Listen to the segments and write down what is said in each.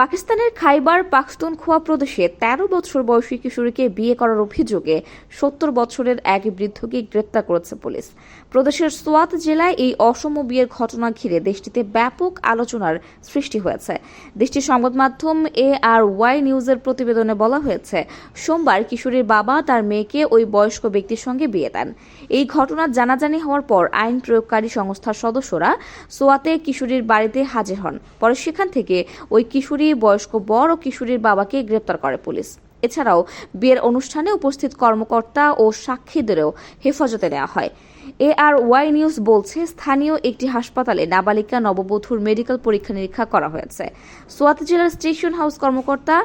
পাকিস্তানের খাইবার পাখতুনখোয়া প্রদেশে তেরো বছর বয়সী কিশোরীকে বিয়ে করার অভিযোগে সত্তর বছরের এক বৃদ্ধকে গ্রেপ্তার করেছে পুলিশ। প্রদেশের সোয়াত জেলায় এই অসম বিয়ের ঘটনা ঘিরে দেশটিতে ব্যাপক আলোচনার সৃষ্টি হয়েছে। দেশটির সংবাদ মাধ্যম এ আর ওয়াই নিউজের প্রতিবেদনে বলা হয়েছে, সোমবার কিশোরীর বাবা তার মেয়েকে ওই বয়স্ক ব্যক্তির সঙ্গে বিয়ে দেন। এই ঘটনা জানাজানি হওয়ার পর আইন প্রয়োগকারী সংস্থার সদস্যরা সোয়াতে কিশোরীর বাড়িতে হাজির হন। পরে সেখান থেকে ওই কিশোরী বয়স্ক বর ও কিশোরীর বাবাকে গ্রেপ্তার করে পুলিশ। এছাড়াও বিয়ের অনুষ্ঠানে উপস্থিত কর্মকর্তা ও সাক্ষীদেরও হেফাজতে নেওয়া হয়। এ আর ওয়াই নিউজ বলছে, স্থানীয় একটি হাসপাতালে নাবালিকা নববধূর মেডিকেল পরীক্ষা নিরীক্ষা করা হয়েছে। সোয়াত জেলার স্টেশন হাউস কর্মকর্তা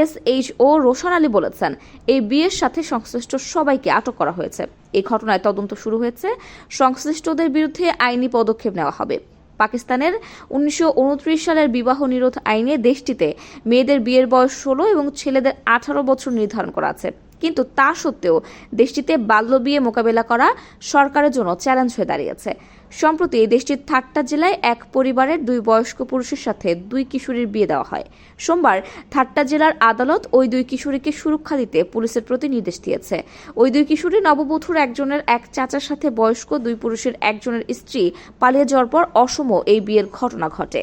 S H O Roshan Ali বলেছেন, এই বিয়ের সাথে সংশ্লিষ্ট সবাইকে আটক করা হয়েছে। এই ঘটনায় তদন্ত শুরু হয়েছে। সংশ্লিষ্টদের বিরুদ্ধে আইনি পদক্ষেপ নেওয়া হবে। পাকিস্তানের উনিশশো উনত্রিশ সালের বিবাহ নিরোধ আইনে দেশটিতে মেয়েদের বিয়ের বয়স ষোলো এবং ছেলেদের আঠারো বছর নির্ধারণ করা আছে। কিন্তু তা সত্ত্বেও দেশটিতে বাল্যবিয়ে মোকাবেলা করা সরকারের জন্য চ্যালেঞ্জ হয়ে দাঁড়িয়েছে। সম্প্রতি দেশটির থাট্টা জেলায় এক পরিবারের দুই বয়স্ক পুরুষের সাথে দুই কিশোরীর বিয়ে দেওয়া হয়। সোমবার থাট্টা জেলার আদালত ওই দুই কিশোরীকে সুরক্ষা দিতে পুলিশের প্রতি নির্দেশ দিয়েছে। ওই দুই কিশোরী নববধূর একজনের এক চাচার সাথে বয়স্ক দুই পুরুষের একজনের স্ত্রী পালিয়ে যাওয়ার পর অসম এই বিয়ের ঘটনা ঘটে।